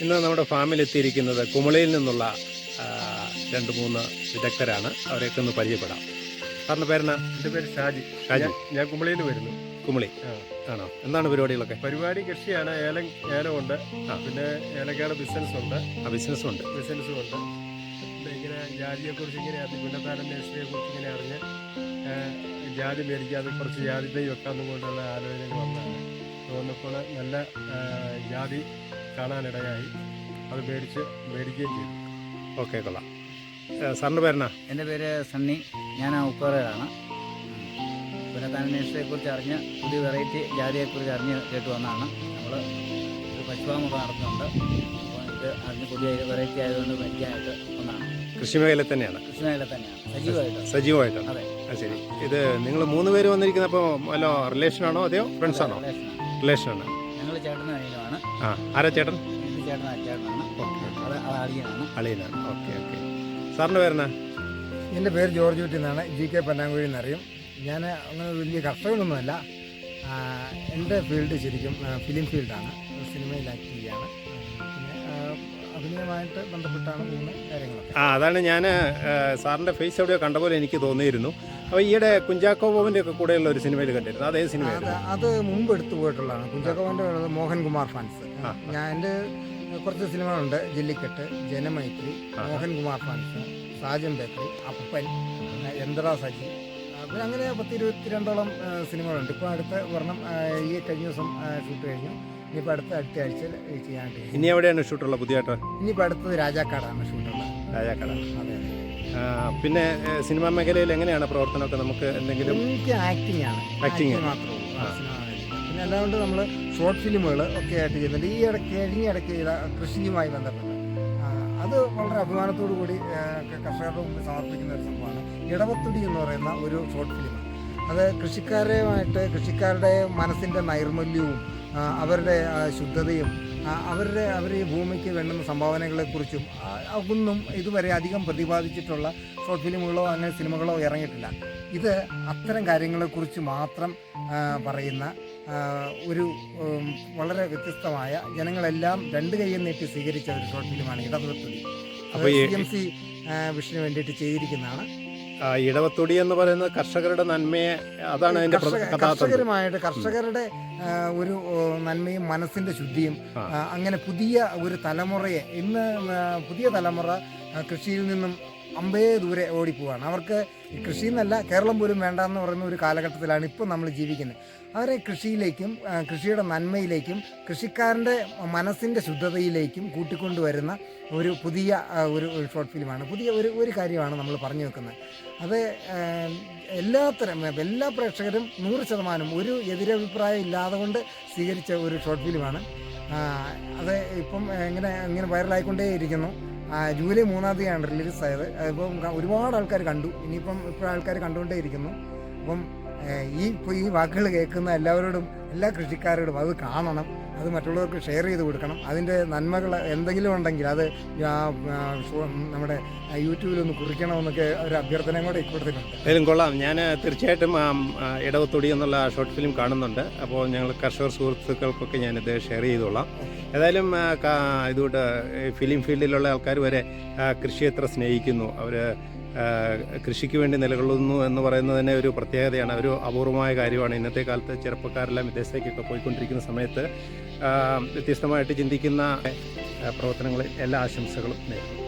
ഇന്ന് നമ്മുടെ ഫാമിൽ എത്തിയിരിക്കുന്നത് കുമളിയിൽ നിന്നുള്ള രണ്ട് മൂന്ന് വിദഗ്ധരാണ്. അവരെയൊക്കെ ഒന്ന് പരിചയപ്പെടാം. സാറിന്റെ പേരെന്നാ? എന്റെ പേര് ഷാജി. ഷാജി. ഞാൻ- കുമളിയിൽ വരുന്നു. കുമളി. ആണോ? എന്താണ് പരിപാടികളൊക്കെ? പരിപാടി കൃഷിയാണ്. ഏലം ഏലമുണ്ട്. പിന്നെ ഏലക്കാട് ബിസിനസ് ഉണ്ട് ആ ബിസിനസ്സും ഉണ്ട് ബിസിനസ്സും ഉണ്ട് പിന്നെ ഇങ്ങനെ ജാതിയെ കുറിച്ച് ഇങ്ങനെ അറിഞ്ഞ് പുന്നത്താരൻ നേഴ്സറിയെ കുറിച്ച് ഇങ്ങനെ അറിഞ്ഞ് ജാതി മേടിക്കാതെ കുറച്ച് ജാതി തൈ വെക്കാമെന്നും കൊണ്ടുള്ള ആലോചനയിൽ വന്നതാണ്. വന്നപ്പോൾ നല്ല ജാതി കാണാനിടയായി. അത് മേടിച്ച് മേടിക്കുകയും ചെയ്തു. ഓക്കെ കൊള്ളാം. സാറിന്റെ പേരെന്നാ? എന്റെ പേര് സണ്ണി. ഞാൻ ഉപ്പറയാണ് പിന്നെ നേഴ്സറിയെ കുറിച്ച് അറിഞ്ഞ് പുതിയ വെറൈറ്റി ജാതിയെക്കുറിച്ച് അറിഞ്ഞ് കേട്ട് വന്നതാണ്. നമ്മൾ ഒരു പശുവാമൊക്കെ നടത്തുന്നുണ്ട്. അപ്പോൾ ഇത് അറിഞ്ഞ് പുതിയ വെറൈറ്റി ആയതുകൊണ്ട് മേടിക്കാനായിട്ട് വന്നതാണ്. കൃഷി മേഖല തന്നെയാണ്. കൃഷി മേഖല തന്നെയാണ്. സജീവമായിട്ട് സജീവമായിട്ടാണ് അതെ. ആ ശരി. ഇത് നിങ്ങൾ മൂന്ന് പേര് വന്നിരിക്കുന്നപ്പോൾ വല്ല റിലേഷനാണോ അതെയോ ഫ്രണ്ട്സ് ആണോ. റിലേഷനാണ് ഞങ്ങൾ ചേട്ടനും അനിയനുമാണ്. ആ ആരാ ചേട്ടൻ? ഇത് ചേട്ടൻ ചേട്ടനാണ് ഓക്കെ അത് അത് അളിയനാണ്. അളിയനാണ്. Okay okay. സാറിന്റെ പേരെന്നാ? എന്റെ പേര് ജോർജ് കുട്ടി എന്നാണ്. ജി കെ പന്നാങ്കുഴി എന്നറിയും. ഞാൻ അങ്ങനെ വലിയ കർഷകനൊന്നുമല്ല. എന്റെ ഫീൽഡ് ശരിക്കും ഫിലിം ഫീൽഡാണ്. സിനിമയിൽ ആക്ട് ചെയ്യുകയാണ് ആ, പിന്നെ ആ, അഭിനയമായിട്ട് ബന്ധപ്പെട്ടാണ് കാര്യങ്ങളൊക്കെ. ആ അതാണ് ഞാൻ സാറിന്റെ ഫേസ് എവിടെയോ കണ്ട പോലെ എനിക്ക് തോന്നിയിരുന്നു. അപ്പോൾ ഈയിടെ കുഞ്ചാക്കോ ബോബന്റെ ഒക്കെ കൂടെയുള്ള ഒരു സിനിമയിൽ കണ്ടിരുന്നു. അതേ സിനിമ അത് മുമ്പ് എടുത്തു പോയിട്ടുള്ളതാണ്. കുഞ്ചാക്കോവന്റെ മോഹൻകുമാർ ഫാൻസ് ഞാൻ എന്റെ കുറച്ച് സിനിമകളുണ്ട്. ജെല്ലിക്കെട്ട് ജനമൈത്രി. മോഹൻകുമാർ ഫാൻസ് സാജൻ ബേക്കറി അപ്പൻ യന്ത്ര സജി. പിന്നെ അങ്ങനെ പത്ത് ഇരുപത്തിരണ്ടോളം രണ്ടോളം സിനിമകളുണ്ട്. ഇപ്പോൾ അടുത്ത വർണം ഈ കഴിഞ്ഞ ദിവസം ഷൂട്ട് കഴിഞ്ഞു. ഇനിയിപ്പോൾ അടുത്ത അടുത്ത ആഴ്ച ചെയ്യാനായിട്ട് ഇനി എവിടെയാണ് ഷൂട്ടുള്ളത് പുതിയതായിട്ട്? ഇനിയിപ്പോൾ അടുത്തത് രാജാക്കാടാണ് ഷൂട്ടുള്ളത് രാജാക്കാടാണ് അതെ. പിന്നെ സിനിമാ മേഖലയിൽ എങ്ങനെയാണ് പ്രവർത്തനമൊക്കെ? നമുക്ക് എന്തെങ്കിലും എനിക്ക് ആക്ടിംഗ് ആണ്. ആക്ടിംഗ് മാത്രമേ പിന്നെ അല്ലാണ്ട് നമ്മൾ ഷോർട്ട് ഫിലിമുകൾ ഒക്കെ ആയിട്ട് ചെയ്യുന്നുണ്ട്. ഈ ഇടയ്ക്ക് കഴിഞ്ഞ ഇടയ്ക്ക് ചെയ്ത കൃഷിയുമായി ബന്ധപ്പെട്ട്. അത് വളരെ അഭിമാനത്തോടു കൂടി കർഷകരുടെ മുമ്പിൽ സമർപ്പിക്കുന്ന ഒരു സംഭവമാണ്. ഇടവത്തുടി എന്ന് പറയുന്ന ഒരു ഷോർട്ട് ഫിലിം അത് കൃഷിക്കാരുമായിട്ട് കൃഷിക്കാരുടെ മനസ്സിന്റെ നൈർമല്യവും അവരുടെ ശുദ്ധതയും അവരുടെ അവർ ഈ ഭൂമിക്ക് വേണ്ടുന്ന സംഭാവനകളെക്കുറിച്ചും ഒന്നും ഇതുവരെ അധികം പ്രതിപാദിച്ചിട്ടുള്ള ഷോർട്ട് ഫിലിമുകളോ അങ്ങനെ സിനിമകളോ ഇറങ്ങിയിട്ടില്ല. ഇത് അത്തരം കാര്യങ്ങളെക്കുറിച്ച് മാത്രം പറയുന്ന ഒരു വളരെ വ്യത്യസ്തമായ ജനങ്ങളെല്ലാം രണ്ട് കൈയും നീട്ടി സ്വീകരിച്ച ഒരു ഷോർട്ട് ഫിലിമാണ് ഇടതുവത്തുടി അത് അപ്പോൾ സി എം സി വിഷന് വേണ്ടിയിട്ട് ചെയ്തിരിക്കുന്നതാണ്. ഇടവത്തൊടി എന്ന് പറയുന്നത് കർഷകരുടെ നന്മയെ അതാണ് അതിന്റെ കർഷകരുമായിട്ട് കർഷകരുടെ ഒരു നന്മയും മനസ്സിന്റെ ശുദ്ധിയും അങ്ങനെ പുതിയ ഒരു തലമുറയെ ഇന്ന് പുതിയ തലമുറ കൃഷിയിൽ നിന്നും അമ്പേ ദൂരെ ഓടിപ്പോവാണ്. അവർക്ക് കൃഷി എന്നല്ല കേരളം പോലും വേണ്ട എന്ന് പറയുന്ന ഒരു കാലഘട്ടത്തിലാണ് ഇപ്പോൾ നമ്മൾ ജീവിക്കുന്നത്. അവരെ കൃഷിയിലേക്കും കൃഷിയുടെ നന്മയിലേക്കും കൃഷിക്കാരന്റെ മനസ്സിന്റെ ശുദ്ധതയിലേക്കും കൂട്ടിക്കൊണ്ടുവരുന്ന ഒരു പുതിയ ഒരു ഷോർട്ട് ഫിലിമാണ് പുതിയ ഒരു ഒരു കാര്യമാണ് നമ്മൾ പറഞ്ഞു വെക്കുന്നത്. അത് എല്ലാത്തരം എല്ലാ പ്രേക്ഷകരും നൂറ് ശതമാനം ഒരു എതിരഭിപ്രായം ഇല്ലാതെ കൊണ്ട് സ്വീകരിച്ച ഒരു ഷോർട്ട് ഫിലിമാണ് അത് ഇപ്പം ഇങ്ങനെ ഇങ്ങനെ വൈറലായിക്കൊണ്ടേ ഇരിക്കുന്നു ആ, ജൂലൈ മൂന്നാം തീയതിയാണ് റിലീസ് ആയത്. അതിപ്പം ഒരുപാട് ആൾക്കാർ കണ്ടു. ഇനിയിപ്പം ഇപ്പോൾ ആൾക്കാർ കണ്ടുകൊണ്ടേ ഇരിക്കുന്നു അപ്പം ഈ ഈ വാക്കുകൾ കേൾക്കുന്ന എല്ലാവരോടും എല്ലാ കൃഷിക്കാരോടും അത് കാണണം. അത് മറ്റുള്ളവർക്ക് ഷെയർ ചെയ്ത് കൊടുക്കണം. അതിന്റെ നന്മകൾ എന്തെങ്കിലും ഉണ്ടെങ്കിൽ അത് നമ്മുടെ യൂട്യൂബിലൊന്ന് കുറിക്കണമെന്നൊക്കെ ഒരു അഭ്യർത്ഥനയും കൂടെ ഇക്കൊടുത്തിട്ടുണ്ട് ഏതായാലും കൊള്ളാം. ഞാൻ തീർച്ചയായിട്ടും ഇടവത്തൊടി എന്നുള്ള ഷോർട്ട് ഫിലിം കാണുന്നുണ്ട്. അപ്പോൾ ഞങ്ങൾ കർഷകർ സുഹൃത്തുക്കൾക്കൊക്കെ ഞാനിത് ഷെയർ ചെയ്തോളാം. ഏതായാലും ഇതുകൊണ്ട് ഫിലിം ഫീൽഡിലുള്ള ആൾക്കാർ വരെ കൃഷി എത്ര സ്നേഹിക്കുന്നു. അവർ കൃഷിക്ക് വേണ്ടി നിലകൊള്ളുന്നു എന്ന് പറയുന്നത് തന്നെ ഒരു പ്രത്യേകതയാണ്. ഒരു അപൂർവമായ കാര്യമാണ്. ഇന്നത്തെ കാലത്ത് ചെറുപ്പക്കാരെല്ലാം വിദേശത്തേക്കൊക്കെ പോയിക്കൊണ്ടിരിക്കുന്ന സമയത്ത് വ്യത്യസ്തമായിട്ട് ചിന്തിക്കുന്ന പ്രവർത്തനങ്ങളിൽ എല്ലാ ആശംസകളും വെൽക്കം